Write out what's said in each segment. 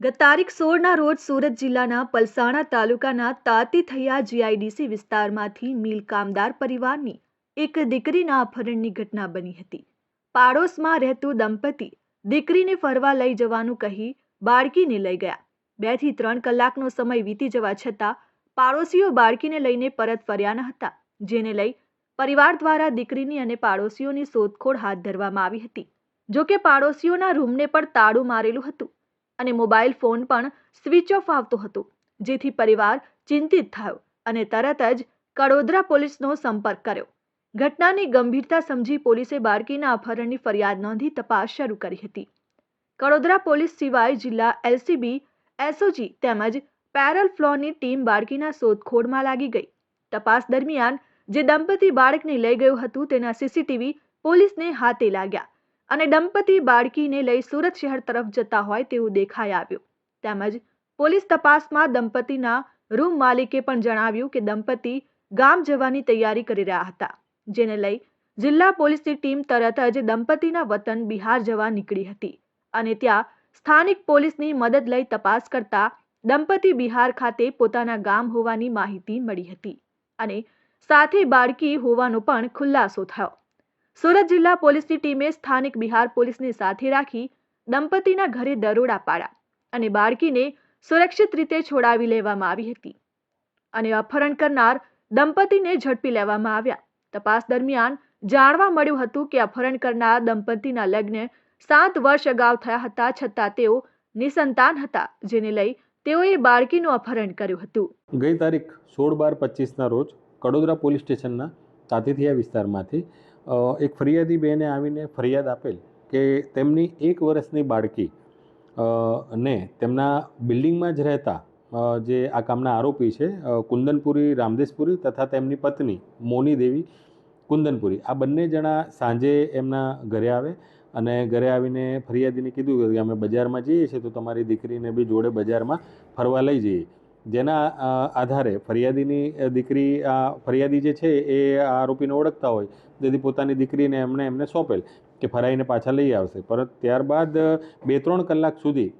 ગત તારીખ સોળના રોજ સુરત જિલ્લાના પલસાણા તાલુકાના તાતીથૈયા જીઆઈડીસી વિસ્તારમાંથી મિલ કામદાર પરિવારની એક દીકરીના અપહરણની ઘટના બની હતી. પાડોશમાં રહેતું દંપતી દીકરીને ફરવા લઈ જવાનું કહી બાળકીને લઈ ગયા. બેથી ત્રણ કલાકનો સમય વીતી જવા છતાં પાડોશીઓ બાળકીને લઈને પરત ફર્યા ન હતા, જેને લઈ પરિવાર દ્વારા દીકરીની અને પાડોશીઓની શોધખોળ હાથ ધરવામાં આવી હતી. જોકે પાડોશીઓના રૂમને પણ તાળું મારેલું હતું. અને મોબાઈલ ફોન પણ સ્વિચ ઓફ આવતો હતો, જેથી પરિવાર ચિંતિત થયો અને તરત જ કડોદરા પોલીસનો સંપર્ક કર્યો. ઘટનાની ગંભીરતા સમજી પોલીસે બાળકીના અપહરણની ફરિયાદ નોંધી તપાસ શરૂ કરી હતી. કડોદરા પોલીસ સિવાય જિલ્લા એલસીબી, એસઓજી તેમજ પેરલ ફ્લોની ટીમ બાળકીના શોધખોળમાં લાગી ગઈ. તપાસ દરમિયાન જે દંપતી બાળકને લઈ ગયું હતું તેના સીસીટીવી પોલીસને હાથે લાગ્યા. અને દંપતી બાળકીને લઈ સુરત શહેર તરફ જતા હોય તેવું દેખાઈ આવ્યું. તેમજ પોલીસ તપાસમાં દંપતીના રૂમ માલિકે પણ જણાવ્યું કે દંપતી ગામ જવાની તૈયારી કરી રહ્યા હતા, જેને લઈ જિલ્લા પોલીસની ટીમ તરત જ દંપતીના વતન બિહાર જવા નીકળી હતી અને ત્યાં સ્થાનિક પોલીસની મદદ લઈ તપાસ કરતા દંપતી બિહાર ખાતે પોતાના ગામ હોવાની માહિતી મળી હતી અને સાથે બાળકી હોવાનો પણ ખુલાસો થયો. સુરત જિલ્લા પોલીસની ટીમે સ્થાનિક બિહાર પોલીસને સાથે રાખી દંપતીના ઘરે દરોડા પાડ્યા અને બાળકીને સુરક્ષિત રીતે છોડાવી લેવામાં આવી હતી અને અપહરણ કરનાર દંપતીને ઝડપી લેવામાં આવ્યા. તપાસ દરમિયાન જાણવા મળ્યું હતું કે અપહરણ કરનાર દંપતીના લગ્ન સાત વર્ષ અગાઉ થયા હતા છતાં તેઓ નિસંતાન હતા, જેને લઈ તેઓએ બાળકીનું અપહરણ કર્યું હતું. ગઈ તારીખ સોળ બાર પચીસના રોજ કડોદરા પોલીસ સ્ટેશનના તાતીથિયા વિસ્તારમાંથી એક ફરિયાદી બેને આવીને ફરિયાદ આપેલ કે તેમની એક વર્ષની બાળકી ને તેમના બિલ્ડિંગમાં જ રહેતા જે આ કામના આરોપી છે કુંદનપુરી રામદેશપુરી તથા તેમની પત્ની મોની દેવી કુંદનપુરી. આ બંને જણા સાંજે એમના ઘરે આવે અને ઘરે આવીને ફરિયાદીને કીધું કે અમે બજારમાં જઈએ છીએ તો તમારી દીકરીને બી જોડે બજારમાં ફરવા લઈ જઈએ. જેના આધારે ફરિયાદીની દીકરી આ ફરિયાદી જે છે એ આરોપીને ઓળખતા હોય, તેથી પોતાની દીકરીને એમણે એમને સોંપેલ કે ફરાઈને પાછા લઈ આવશે. પરત ત્યારબાદ, બે ત્રણ કલાક સુધી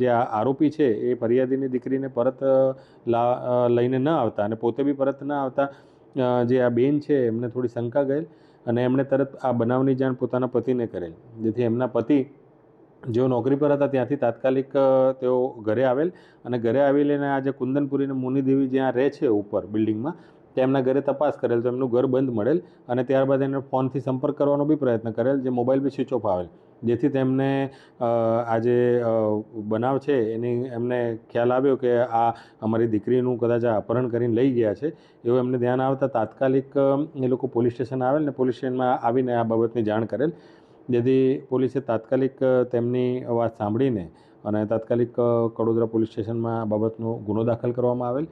જે આ આરોપી છે એ ફરિયાદીની દીકરીને પરત લા લઈને ન આવતા અને પોતે બી પરત ન આવતા જે આ બેન છે એમને થોડી શંકા ગયેલ અને એમણે તરત આ બનાવની જાણ પોતાના પતિને કરેલ. જેથી એમના પતિ જેઓ નોકરી પર હતા ત્યાંથી તાત્કાલિક તેઓ ઘરે આવેલ અને ઘરે આવીને આ જે કુંદનપુરીને મુનિદેવી જ્યાં રહે છે ઉપર બિલ્ડિંગમાં, તેમના ઘરે તપાસ કરેલ, તો એમનું ઘર બંધ મળેલ અને ત્યારબાદ એને ફોનથી સંપર્ક કરવાનો બી પ્રયત્ન કરેલ, જે મોબાઈલ બી સ્વિચ ઓફ આવેલ. જેથી તેમને આજે બનાવ છે એની એમને ખ્યાલ આવ્યો કે આ અમારી દીકરીનું કદાચ આ અપહરણ કરીને લઈ ગયા છે, એવું એમને ધ્યાન આવતા તાત્કાલિક એ લોકો પોલીસ સ્ટેશન આવેલ ને પોલીસ સ્ટેશનમાં આવીને આ બાબતની જાણ કરેલ. જેથી પોલીસે તાત્કાલિક તેમની વાત સાંભળીને અને તાત્કાલિક કડોદરા પોલીસ સ્ટેશનમાં આ બાબતનો ગુનો દાખલ કરવામાં આવેલ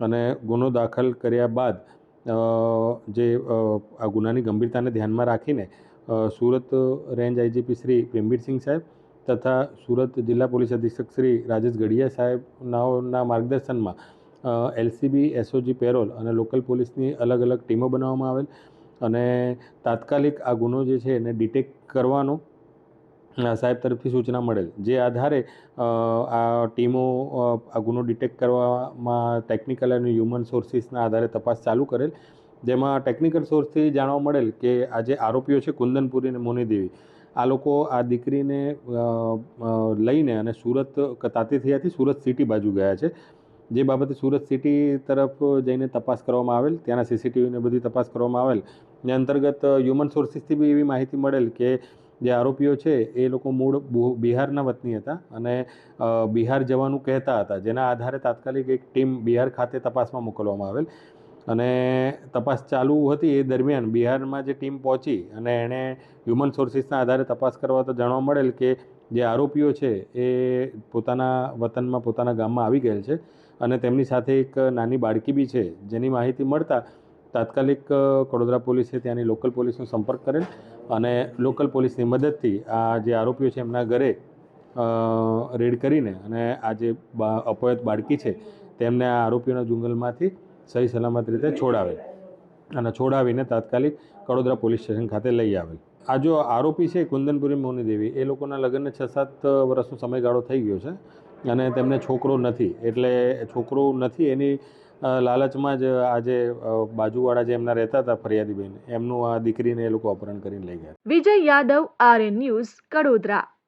અને ગુનો દાખલ કર્યા બાદ જે આ ગુનાની ગંભીરતાને ધ્યાનમાં રાખીને સુરત રેન્જ આઈજીપી શ્રી પ્રેમવીરસિંહ સાહેબ તથા સુરત જિલ્લા પોલીસ અધિક્ષક શ્રી રાજેશ ગઢિયા સાહેબનાઓના માર્ગદર્શનમાં એલસીબી, એસઓજી પેરોલ અને લોકલ પોલીસની અલગ અલગ ટીમો બનાવવામાં આવેલ અને તાત્કાલિક આ ગુનો જે છે એને ડિટેક્ટ કરવાનો સાહેબ તરફથી સૂચના મળેલ. જે આધારે આ ટીમો આ ગુનો ડિટેક્ટ કરવામાં ટેકનિકલ અને હ્યુમન સોર્સિસના આધારે તપાસ ચાલુ કરેલ. જેમાં ટેકનિકલ સોર્સથી જાણવા મળેલ કે આ જે આરોપીઓ છે કુંદનપુરી અને મોનીદેવી, આ લોકો આ દીકરીને લઈને અને સુરત તાતીથિયાથી સુરત સિટી બાજુ ગયા છે. જે બાબતે સુરત સિટી તરફ જઈને તપાસ કરવામાં આવેલ, ત્યાંના સીસીટીવીને બધી તપાસ કરવામાં આવેલ, ને અંતર્ગત હ્યુમન સોર્સિસથી બી એવી માહિતી મળેલ કે જે આરોપીઓ છે, એ લોકો મૂળ બિહારના વતની હતા અને બિહાર જવાનું કહેતા હતા, જેના આધારે તાત્કાલિક એક ટીમ બિહાર ખાતે તપાસમાં મોકલવામાં આવેલ. અને તપાસ ચાલુ હતી એ દરમિયાન બિહારમાં જે ટીમ પહોંચી અને એણે હ્યુમન સોર્સિસના આધારે તપાસ કરવા તો જાણવા મળેલ કે જે આરોપીઓ છે એ પોતાના વતનમાં, પોતાના ગામમાં આવી ગયેલ છે અને તેમની સાથે એક નાની બાળકી બી છે જેની માહિતી મળતા તાત્કાલિક કડોદરા પોલીસે ત્યાંની લોકલ પોલીસનો સંપર્ક કરેલ અને લોકલ પોલીસની મદદથી આ જે આરોપીઓ છે એમના ઘરે રેડ કરીને અને આ જે બા અપહૃત બાળકી છે તેમને આ આરોપીઓના જંગલમાંથી સહી સલામત રીતે છોડાવેલ અને છોડાવીને તાત્કાલિક કડોદરા પોલીસ સ્ટેશન ખાતે લઈ આવેલ. આ જો આરોપી છે કુંદનપુરી મોની દેવી એ લોકોના લગ્નને છ સાત વર્ષનો સમયગાળો થઈ ગયો છે અને તેમને છોકરો નથી. એટલે છોકરો નથી, એની લાલચમાં જ આજે બાજુવાળા જે એમના રહેતા હતા ફરિયાદીબેન, એમનું આ દીકરીને એ લોકો અપહરણ કરીને લઈ ગયા. Vijay Yadav, RN news, Kadodara.